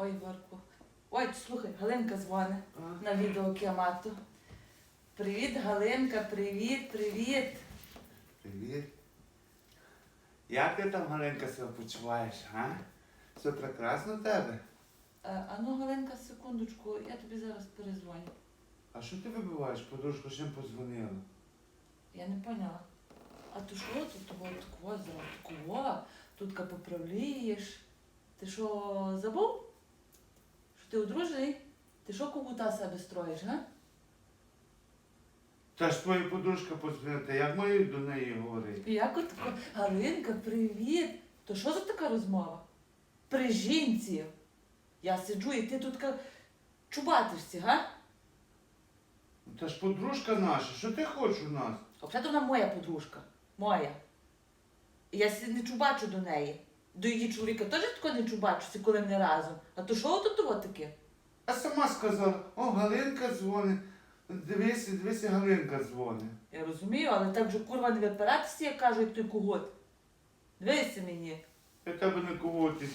Ой, Варку. Ой, слухай, Галинка дзвонить А, на відео Кіамату. Привіт, Галинка, привіт, привіт. Привіт. Як ти там, Галенька, себе почуваєш, а? Все прекрасно в тебе? Е, А ну, Галинка, секундочку, я тобі зараз перезвоню. А що ти вибиваєш? Подружка не подзвонила. Я не поняла. А ти що тут того такого зразу такого? Тут поправлієш. Ти що, забув? Ти одружений? Ти що кугута себе строїш, га? Та ж твоя подружка подзвонила, як маю до неї говорити? Як от тако, Галинка, привіт. То що за така розмова? При жінці. Я сиджу і ти тут ка- чубатишся, га? Та ж подружка наша, що ти хочеш у нас? Взагалі вона моя подружка. Моя. І я сі не чубачу до неї. До її чоловіка теж тако не чубачуся, коли не разом. А то що тут того таке? А сама сказала, о, Галинка дзвонить. Дивись, дивись, Галинка дзвонить. Я розумію, але так же курва не випиратися, як кажуть, той когот. Дивися мені. Я тебе не кого ти